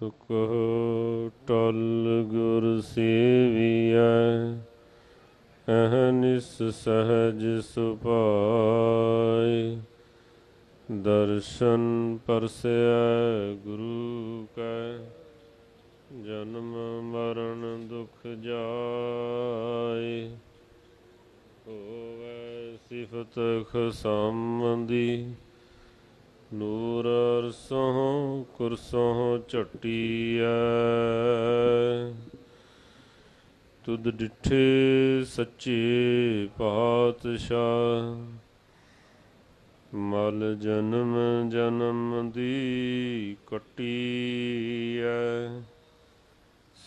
ਸੁਖ ਟਲ ਗੁਰ ਸੇਵੀਐ ਅਹਨਿਸ ਸਹਜ ਸੁਭਾਇ ਦਰਸ਼ਨ ਪਰਸੈ ਗੁਰੂ ਕੈ, ਜਨਮ ਮਰਨ ਦੁਖ ਜਾਏ। ਹੋਵੇ ਸਿਫਤ ਖਸਮੰਦੀ ਨੂਰ ਅਰਸੋਂ ਕੁਰਸੋਂ ਝਟੀਐ। ਤੁਧ ਡਿਠੇ ਸੱਚੇ ਪਾਤਸ਼ਾਹ, ਮਲ ਜਨਮ ਜਨਮ ਦੀ ਕਟੀਐ।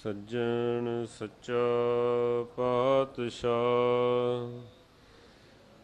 ਸੱਜਣ ਸੱਚਾ ਪਾਤਸ਼ਾਹ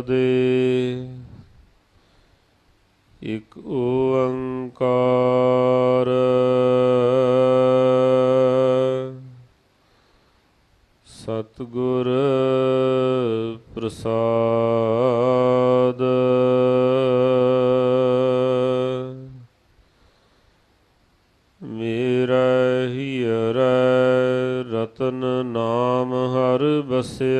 ਚੌਪਦੇ ਇਕ ਓੰਕਾਰ ਸਤਿਗੁਰ ਪ੍ਰਸਾਦ ਮੇਰਾ ਹੀਰੈ ਰਤਨ ਨਾਮ ਹਰ ਬਸਿਆ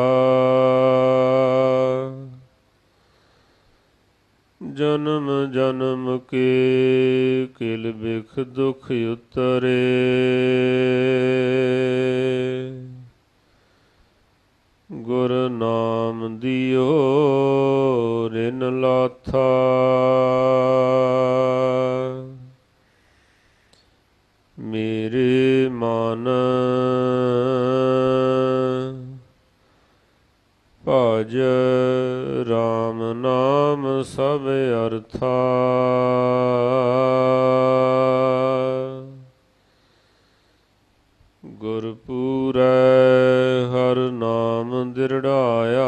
ਜਨਮ ਜਨਮ ਕੇ ਕਿਲ ਬਿਖ ਦੁਖ ਉਤਰੇ। ਗੁਰ ਨਾਮ ਦਿਓ ਰਿਨ ਲਾਥਾ। ਭਜ RAM ਨਾਮ ਸਭ ਅਰਥਾ। ਗੁਰਪੂਰੈ ਹਰ ਨਾਮ ਦਿਰੜਾਇਆ।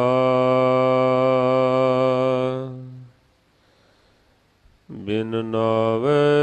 ਬਿਨ ਨਾਵੇ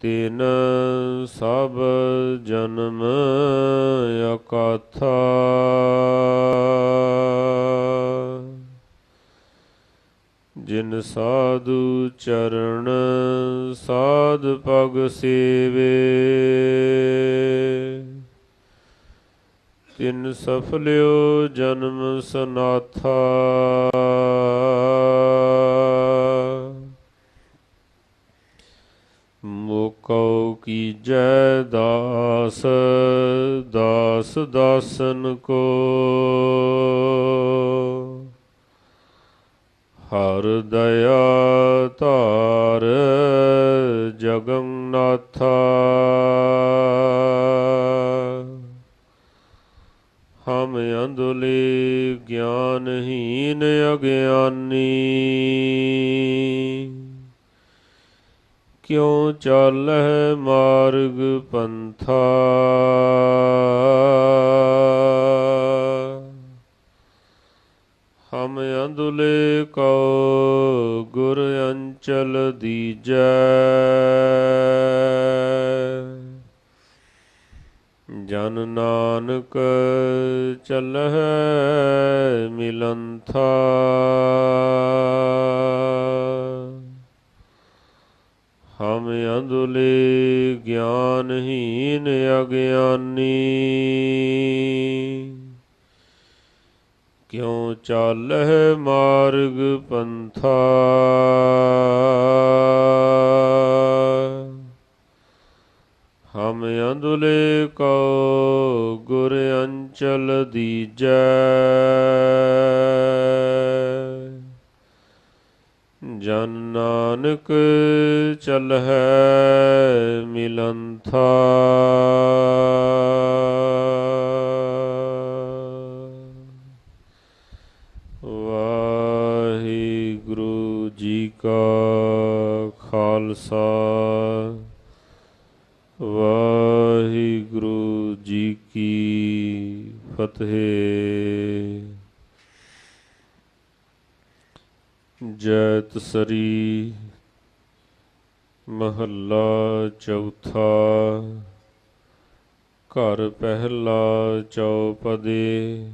ਤਿਨ ਸਭ ਜਨਮ ਅਕਾਥਾ। ਜਿਨ ਸਾਧੂ ਚਰਨ ਸਾਧ ਪਗ ਸੇਵੇ। ਤਿਨ ਸਫਲਿਓ ਜਨਮ ਸਨਾਥਾ। ਮੋਕਉ ਦਾਸ ਦਾਸ ਦਾਸਨ ਕੋ। ਹਰ ਦਇਆ ਧਾਰ ਜਗਨਨਾਥਾ। ਹਮ ਅੰਧਲੇ ਗਿਆਨਹੀਨ ਅਗਿਆਨੀ। ਕਿਉ ਚਾਲਹਿ ਮਾਰਗ ਪੰਥਾ? ਹਮ ਅੰਧਲੇ ਕਉ ਗੁਰ ਅੰਚਲ ਦੀਜੈ। ਜਨ ਨਾਨਕ ਚੱਲਹਿ ਮਿਲੰਥਾ ਹਮ ਅੰਧਲੇ ਗਿਆਨਹੀਨ ਅਗਿਆਨੀ। ਕਿਉ ਚਾਲਹਿ ਮਾਰਗ ਪੰਥਾ? ਨਾਨਕ ਚਲਹਿ ਮਿਲੰਥਾ। ਵਾਹਿਗੁਰੂ ਜੀ ਕਾ ਖਾਲਸਾ। ਵਾਹਿਗੁਰੂ ਜੀ ਕੀ ਫਤਿਹ। ਜੈਤ ਸਰੀ ਮਹੱਲਾ ਚੌਥਾ। ਘਰ ਪਹਿਲਾ ਚੌਪਦੇ,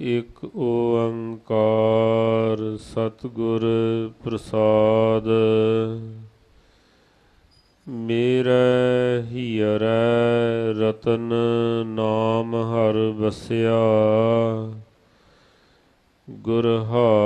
ਇਕ ਓੰਕਾਰ ਸਤਿਗੁਰ ਪ੍ਰਸਾਦ। ਮੇਰਾ ਹੀਰੈ ਰਤਨ ਨਾਮ ਹਰ ਬਸਿਆ ਗੁਰ ਹਾਥ